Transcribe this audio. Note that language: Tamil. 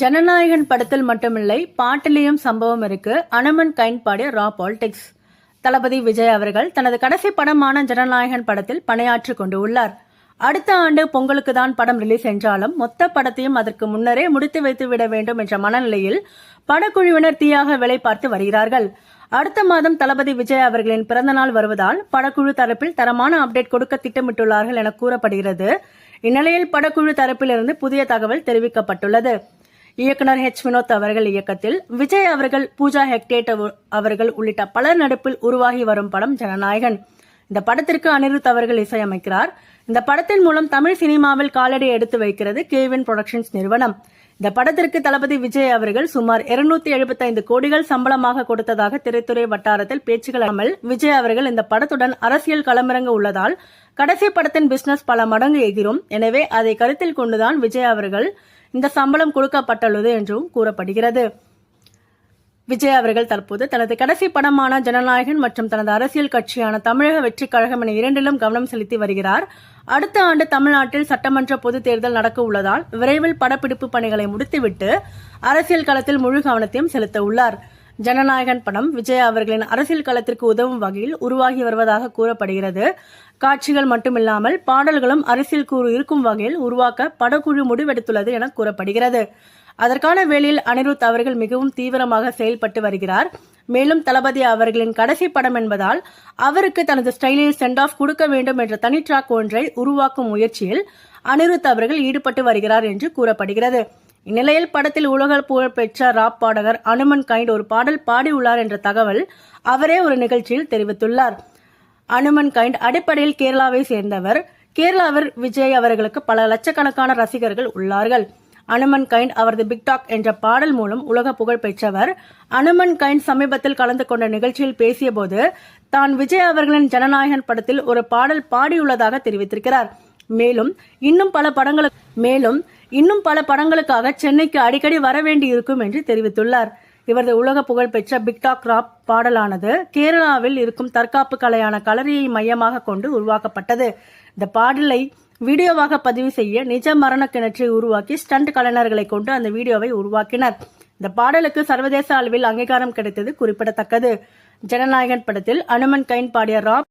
ஜனநாயகன் படத்தில் மட்டுமில்லை பாட்டிலேயும் சம்பவம் இருக்கு. அனுமன் கைன் பாடிய ரா பாலிடிக்ஸ். தளபதி விஜய் அவர்கள் தனது கடைசி படமான ஜனநாயகன் படத்தில் பணியாற்றிக் கொண்டு உள்ளார். அடுத்த ஆண்டு பொங்கலுக்கு தான் படம் ரிலீஸ் என்றாலும் மொத்த படத்தையும் அதற்கு முன்னரே முடித்து வைத்து விட வேண்டும் என்ற மனநிலையில் படக்குழுவினர் தீயாக வேலை பார்த்து வருகிறார்கள். அடுத்த மாதம் தளபதி விஜய் அவர்களின் பிறந்தநாள் வருவதால் படக்குழு தரப்பில் தரமான அப்டேட் கொடுக்க திட்டமிட்டுள்ளார்கள் என கூறப்படுகிறது. இந்நிலையில் படக்குழு தரப்பிலிருந்து புதிய தகவல் தெரிவிக்கப்பட்டுள்ளது. இயக்குனர் ஹெச் வினோத் அவர்கள் இயக்கத்தில் விஜய் அவர்கள் பூஜா ஹெக்டேட் அவர்கள் உள்ளிட்ட பலர் நடிப்பில் உருவாகி வரும் படம் ஜனநாயகன். இந்த படத்திற்கு அனிருத் அவர்கள் இசையமைக்கிறார். இந்த படத்தின் மூலம் தமிழ் சினிமாவில் காலடி எடுத்து வைக்கிறது கேவின் புரொடக்ஷன்ஸ் நிறுவனம். இந்த படத்திற்கு தளபதி விஜய் அவர்கள் சுமார் 275 எழுபத்தைந்து கோடிகள் சம்பளமாக கொடுத்ததாக திரைத்துறை வட்டாரத்தில் பேச்சுகள் விஜய் அவர்கள் இந்த படத்துடன் அரசியல் களமிறங்க உள்ளதால் கடைசி படத்தின் பிசினஸ் பல மடங்கு எகிரும். எனவே அதை கருத்தில் கொண்டுதான் விஜய் அவர்கள் இந்த சம்பளம் கொடுக்கப்பட்டுள்ளது என்றும் கூறப்படுகிறது. விஜய் அவர்கள் தற்போது தனது கடைசி படமான ஜனநாயகன் மற்றும் தனது அரசியல் கட்சியான தமிழக வெற்றிக் கழகம் என இரண்டிலும் கவனம் செலுத்தி வருகிறார். அடுத்த ஆண்டு தமிழ்நாட்டில் சட்டமன்ற பொதுத் தேர்தல் நடக்க உள்ளதால் விரைவில் படப்பிடிப்பு பணிகளை முடித்துவிட்டு அரசியல் களத்தில் முழு கவனத்தையும் செலுத்த உள்ளார். ஜனநாயகன் படம் விஜய் அவர்களின் அரசியல் களத்திற்கு உதவும் வகையில் உருவாகி வருவதாக கூறப்படுகிறது. காட்சிகள் மட்டுமில்லாமல் பாடல்களும் அரசியல் கூறு இருக்கும் வகையில் உருவாக்க படக்குழு முடிவெடுத்துள்ளது என கூறப்படுகிறது. அதற்கான வேளையில் அனிருத் அவர்கள் மிகவும் தீவிரமாக செயல்பட்டு வருகிறார். மேலும் தளபதி அவர்களின் கடைசி படம் என்பதால் அவருக்கு தனது ஸ்டைலில் சென்ட் ஆஃப் கொடுக்க வேண்டும் என்ற தனி ட்ராக் ஒன்றை உருவாக்கும் முயற்சியில் அனிருத் அவர்கள் ஈடுபட்டு வருகிறார் என்று கூறப்படுகிறது. இந்நிலையில் படத்தில் உலக புகழ்பெற்ற ராப் பாடகர் அனுமன் கைண்ட் ஒரு பாடல் பாடியுள்ளார் என்ற தகவல் அவரே ஒரு நிகழ்ச்சியில் தெரிவித்துள்ளார். அனுமன் கைண்ட் அடிப்படையில் கேரளாவை சேர்ந்தவர். கேரளாவில் விஜய் அவர்களுக்கு பல லட்சக்கணக்கான ரசிகர்கள் உள்ளார்கள். அனுமன் கைண்ட் அவரது பிக் டாக் என்ற பாடல் மூலம் உலக புகழ் பெற்றவர். அனுமன் கைண்ட் சமீபத்தில் கலந்து கொண்ட நிகழ்ச்சியில் பேசியபோது தான் விஜய் அவர்களின் ஜனநாயகன் படத்தில் ஒரு பாடல் பாடியுள்ளதாக தெரிவித்திருக்கிறார். மேலும் இன்னும் பல படங்களுக்கு மேலும் இன்னும் பல படங்களுக்காக சென்னைக்கு அடிக்கடி வர வேண்டி இருக்கும் என்று தெரிவித்துள்ளார். இவரது உலக புகழ்பெற்ற பிக்டாக் ராப் பாடலானது கேரளாவில் இருக்கும் தற்காப்பு கலையான களரியை மையமாக கொண்டு உருவாக்கப்பட்டது. இந்த பாடலை வீடியோவாக பதிவு செய்ய நிஜ மரண கிணற்றை உருவாக்கி ஸ்டண்ட் கலைஞர்களை கொண்டு அந்த வீடியோவை உருவாக்கினர். இந்த பாடலுக்கு சர்வதேச அளவில் அங்கீகாரம் கிடைத்தது குறிப்பிடத்தக்கது. ஜனநாயகன் படத்தில் அனுமன் கைன் பாடிய ராப்